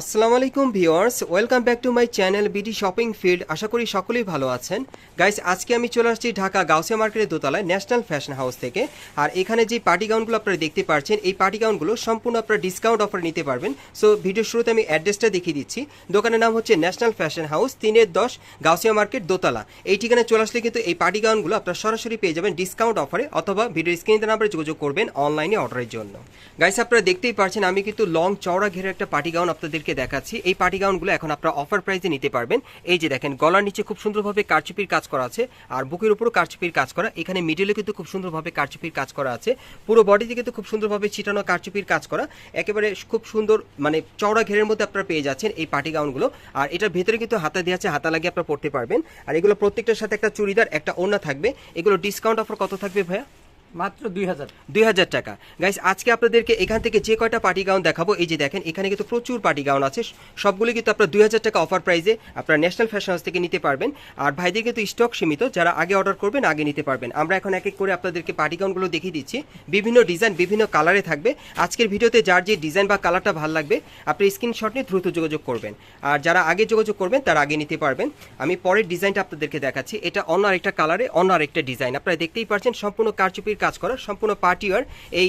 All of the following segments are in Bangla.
আসসালামু আলাইকুম viewers, welcome back to my channel BD shopping field. আশা করি সকলেই ভালো আছেন। গাইস, আজকে আমি চলে আসছি ঢাকা গাউসিয়া মার্কেটের দোতলায় ন্যাশনাল ফ্যাশন হাউস থেকে। আর এখানে যে পার্টি গাউনগুলো আপনারা দেখতে পাচ্ছেন এই পার্টি গাউনগুলো সম্পূর্ণ আপনারা ডিসকাউন্ট অফার নিতে পারবেন। সো ভিডিওর শুরুতে আমি অ্যাড্রেসটা দেখিয়ে দিচ্ছি। দোকানের নাম হচ্ছে ন্যাশনাল ফ্যাশন হাউস, তিনের দশ, গাউসিয়া মার্কেট দোতলা। এই ঠিকানায় চলে আসলে কিন্তু এই পার্টি গাউনগুলো আপনারা সরাসরি পেয়ে যাবেন ডিসকাউন্ট অফারে অথবা ভিডিও স্ক্রিনের নাম্বারে যোগাযোগ করবেন অনলাইনে অর্ডারের জন্য। গাইস, আপনারা দেখতেই পাচ্ছেন আমি কিন্তু লং চওড়া ঘেরের একটা পার্টি গাউন আপনাদেরকে দেখাচ্ছি। এই পার্টি গাউনগুলো এখন আপনারা অফার প্রাইসে নিতে পারবেন। এই যে দেখেন, গলার নিচে খুব সুন্দরভাবে কারচুপির কাজ করা আছে আর বুকের উপরও কারচুপির কাজ করা। এখানে মিডিলে কিন্তু খুব সুন্দরভাবে কারচুপির কাজ করা আছে। পুরো বডিতে কিন্তু খুব সুন্দরভাবে ছিটানো কারচুপির কাজ করা। একেবারে খুব সুন্দর মানে চওড়া ঘেরের মধ্যে আপনারা পেয়ে যাচ্ছেন এই পার্টি গাউনগুলো আর এটার ভেতরে কিন্তু হাতা দিয়ে আছে, হাতা লাগিয়ে আপনারা পড়তে পারবেন। আর এগুলো প্রত্যেকটার সাথে একটা চুড়িদার, একটা ওড়না থাকবে। এগুলো ডিসকাউন্ট অফার কত থাকবে ভাইয়া? মাত্র দুই হাজার। টাকা। গাইস আজকে আপনাদেরকে এখান থেকে যে কয়টা পার্টি গাউন দেখাবো, এই যে দেখেন, এখানে কিন্তু প্রচুর পার্টি গাউন আছে। সবগুলো কিন্তু আপনার দুই হাজার টাকা অফার প্রাইসে আপনার ন্যাশনাল ফ্যাশন হাউস থেকে নিতে পারবেন। আর ভাইদের কিন্তু স্টক সীমিত, যারা আগে অর্ডার করবেন, আগে নিতে পারবেন। আমরা এখন এক এক করে আপনাদেরকে পার্টি গাউনগুলো দেখিয়ে দিচ্ছি। বিভিন্ন ডিজাইন বিভিন্ন কালারে থাকবে। আজকের ভিডিওতে যার যে ডিজাইন বা কালারটা ভালো লাগবে, আপনি স্ক্রিনশট নিয়ে দ্রুত যোগাযোগ করবেন। আর যারা আগে যোগাযোগ করবেন, তারা আগে নিতে পারবেন। আমি পরের ডিজাইনটা আপনাদেরকে দেখাচ্ছি। এটা অন্য আরেকটা কালারে অন্য আরেকটা ডিজাইন আপনারা দেখতেই পাচ্ছেন সম্পূর্ণ কারচুপির কাজ করা সম্পূর্ণ পার্টি ওয়ার এই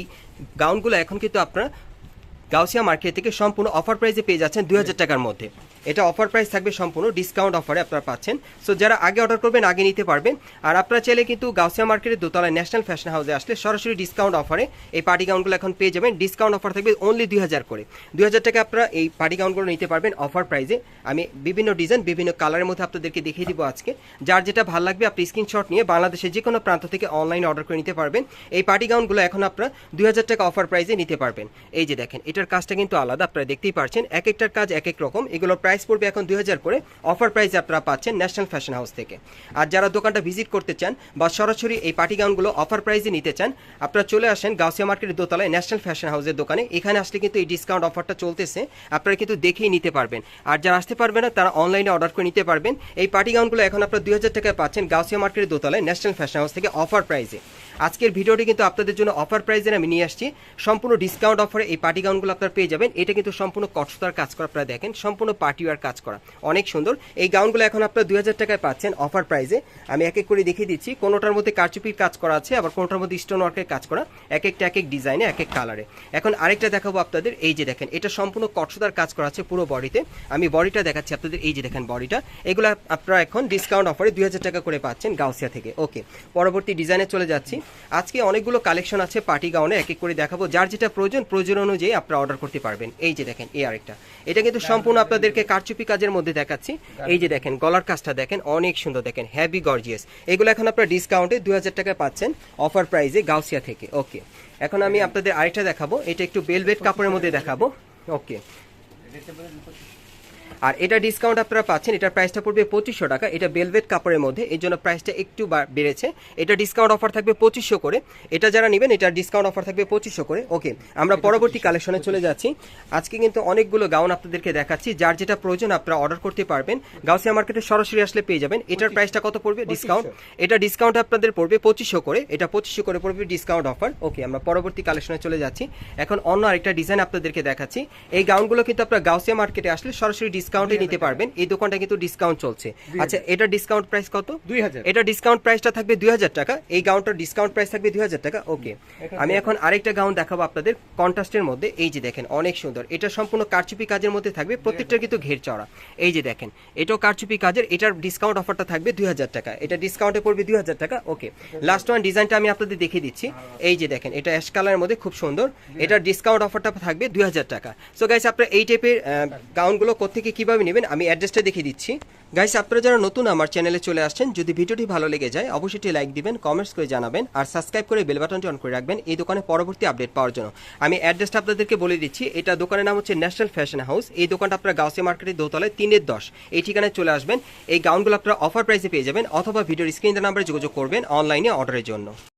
গাউনগুলো এখন কিন্তু আপনারা গাউসিয়া মার্কেট থেকে সম্পূর্ণ অফার প্রাইসে পেয়ে যাচ্ছেন দুই হাজার টাকার মধ্যে। এটা অফার প্রাইস থাকবে সম্পূর্ণ ডিসকাউন্ট অফারে আপনারা পাচ্ছেন। সো যারা আগে অর্ডার করবেন, আগে নিতে পারবেন। আর আপনারা চাইলে কিন্তু গাউসিয়া মার্কেটের দোতলায় ন্যাশনাল ফ্যাশন হাউসে আসলে সরাসরি ডিসকাউন্ট অফারে এই পার্টি গাউনগুলো এখন পেয়ে যাবেন। ডিসকাউন্ট অফার থাকবে অনলি দুই হাজার করে। দুই হাজার টাকা আপনারা এই পার্টি গাউনগুলো নিতে পারবেন অফার প্রাইসে আমি বিভিন্ন ডিজাইন বিভিন্ন কালারের মধ্যে আপনাদেরকে দেখিয়ে দিব আজকে। যার যেটা ভালো লাগবে, আপনি স্ক্রিনশট নিয়ে বাংলাদেশের যে কোনো প্রান্ত থেকে অনলাইন অর্ডার করে নিতে পারবেন। এই পার্টি গাউনগুলো এখন আপনারা দুই হাজার টাকা অফার প্রাইসে নিতে পারবেন। এই যে দেখেন, এটার কাজটা কিন্তু আলাদা, আপনারা দেখতেই পারছেন। এক একটার কাজ এক এক রকম। এগুলোর প্রাইস পড়বে এখন দুই হাজার করে। অফার প্রাইসে আপনারা পাচ্ছেন ন্যাশনাল ফ্যাশন হাউস থেকে। আর যারা দোকানটা ভিজিট করতে চান বা সরাসরি এই পার্টি গাউনগুলো অফার প্রাইসে নিতে চান, আপনারা চলে আসেন গাউসিয়া মার্কেটের দোতলায় ন্যাশনাল ফ্যাশন হাউসের দোকানে। এখানে আসলে কিন্তু এই ডিসকাউন্ট অফারটা চলতেছে। আপনারা কিন্তু দেখেই নিতে পারবেন। আর যারা আসতে পারবেন না, তারা অনলাইনে অর্ডার করে নিতে পারবেন। এই পার্টি গাউনগুলো এখন আপনারা দুই হাজার টাকায় পাচ্ছেন গাউসিয়া মার্কেটের দোতলায় ন্যাশনাল ফ্যাশন হাউস থেকে অফার প্রাইসে আজকের ভিডিওটি কিন্তু আপনাদের জন্য অফার প্রাইজে আমি নিয়ে আসছি। সম্পূর্ণ ডিসকাউন্ট অফারে এই পার্টি গাউনগুলো আপনারা পেয়ে যাবেন। এটা কিন্তু সম্পূর্ণ কটসতার কাজ করা, আপনারা দেখেন। সম্পূর্ণ পার্টি ওয়ার কাজ করা। অনেক সুন্দর। এই গাউনগুলো এখন আপনারা দুই হাজার টাকায় পাচ্ছেন অফার প্রাইজে আমি এক এক করে দেখিয়ে দিচ্ছি। কোনোটার মধ্যে কারচুপির কাজ করা আছে, আবার কোনোটার মধ্যে স্টোন ওয়ার্কের কাজ করা। এক একটা, এক এক ডিজাইনে এক এক কালারে এখন আরেকটা দেখাবো আপনাদের। এই যে দেখেন, এটা সম্পূর্ণ কটসতার কাজ করা আছে পুরো বডিতে। আমি বডিটা দেখাচ্ছি আপনাদের। এই যে দেখেন বডিটা। এগুলো আপনারা এখন ডিসকাউন্ট অফারে দুই হাজার টাকা করে পাচ্ছেন গাউসিয়া থেকে। ওকে, পরবর্তী ডিজাইনে চলে যাচ্ছি। আজকে অনেকগুলো কালেকশন আছে পার্টি গাউনে এক এক করে দেখাবো। যার যেটা প্রয়োজন প্রয়োজন অনুযায়ী আপনারা অর্ডার করতে পারবেন। এই যে দেখেন, এই আরেকটা। এটা কিন্তু সম্পূর্ণ আপনাদেরকে কারচুপি কাজের মধ্যে দেখাচ্ছি। এই যে দেখেন গলার কাজটা দেখেন অনেক সুন্দর দেখেন হ্যাভি গর্জিয়াস এগুলো এখন আপনার ডিসকাউন্টে দুই হাজার টাকায় পাচ্ছেন অফার প্রাইজে গাউসিয়া থেকে। ওকে এখন আমি আপনাদের আরেকটা দেখাবো এটা একটু বেলভেট কাপড়ের মধ্যে দেখাবো। ওকে আর এটা ডিসকাউন্ট আপনারা পাচ্ছেন এটার প্রাইসটা পড়বে পঁচিশশো টাকা। এটা বেলভেট কাপড়ের মধ্যে এই জন্য প্রাইসটা একটু বেড়েছে। এটা ডিসকাউন্ট অফার থাকবে পঁচিশশো করে। এটা যারা নেবেন এটার ডিসকাউন্ট অফার থাকবে পঁচিশশো করে। ওকে আমরা পরবর্তী কালেকশনে চলে যাচ্ছি। আজকে কিন্তু অনেকগুলো গাউন আপনাদেরকে দেখাচ্ছি যার যেটা প্রয়োজন আপনারা অর্ডার করতে পারবেন। গাউসিয়া মার্কেটে সরাসরি আসলে পেয়ে যাবেন। এটার প্রাইসটা কত পড়বে? ডিসকাউন্ট এটা ডিসকাউন্ট আপনাদের পড়বে পঁচিশশো করে। এটা পঁচিশশো করে পড়বে ডিসকাউন্ট অফার ওকে আমরা পরবর্তী কালেকশনে চলে যাচ্ছি। এখন অন্য আরেকটা ডিজাইন আপনাদেরকে দেখাচ্ছি। এই গাউনগুলো কিন্তু আপনারা গাউসিয়া মার্কেটে আসলে সরাসরি ডিসকাউন্টে নিতে পারবেন। এই দোকানটা কিন্তু ডিসকাউন্ট চলছে। আচ্ছা এটা ডিসকাউন্ট প্রাইস কত? দুই হাজার। এটা ডিসকাউন্ট প্রাইসটা থাকবে দুই হাজার টাকা। এই গাউনটার ডিসকাউন্ট প্রাইস থাকবে দুই হাজার টাকা। ওকে আমি এখন আরেকটা গাউন দেখাবো আপনাদের কন্ট্রাস্টের মধ্যে। এই যে দেখেন অনেক সুন্দর। এটা সম্পূর্ণ কারচুপি কাজের মধ্যে থাকবে। প্রত্যেকটা কিন্তু ঘের চড়া। এই যে দেখেন এটাও কারচুপি কাজের। এটার ডিসকাউন্ট অফারটা থাকবে দুই হাজার টাকা। এটা ডিসকাউন্টে পড়বে দুই হাজার টাকা। ওকে লাস্ট ওয়ান ডিজাইনটা আমি আপনাদের দেখিয়ে দিচ্ছি। এই যে দেখেন এটা অ্যাশ কালারের মধ্যে খুব সুন্দর। এটার ডিসকাউন্ট অফারটা থাকবে দুই হাজার টাকা। সো গাইস আপনারা এই টাইপের গাউনগুলো কোথেকে কীভাবে নেবেন আমি অ্যাড্রেসটা দেখিয়ে দিচ্ছি। গাইস আপনারা যারা নতুন আমার চ্যানেলে চলে আসছেন, যদি ভিডিওটি ভালো লেগে যায়, অবশ্যই লাইক দিবেন কমেন্টস করে জানাবেন, আর সাবস্ক্রাইব করে বেল বাটনটি অন করে রাখবেন এই দোকানে পরবর্তী আপডেট পাওয়ার জন্য। আমি অ্যাড্রেসটা আপনাদেরকে বলে দিচ্ছি, এটা দোকানের নাম হচ্ছে ন্যাশনাল ফ্যাশন হাউস এই দোকানটা আপনারা গাউসিয়া মার্কেটের দোতলায় তিনের দশ। এই ঠিকানায় চলে আসবেন, এই গাউনগুলো আপনারা অফার প্রাইসে পেয়ে যাবেন, অথবা ভিডিওর স্ক্রিন নাম্বারে যোগাযোগ করবেন অনলাইনে অর্ডারের জন্য।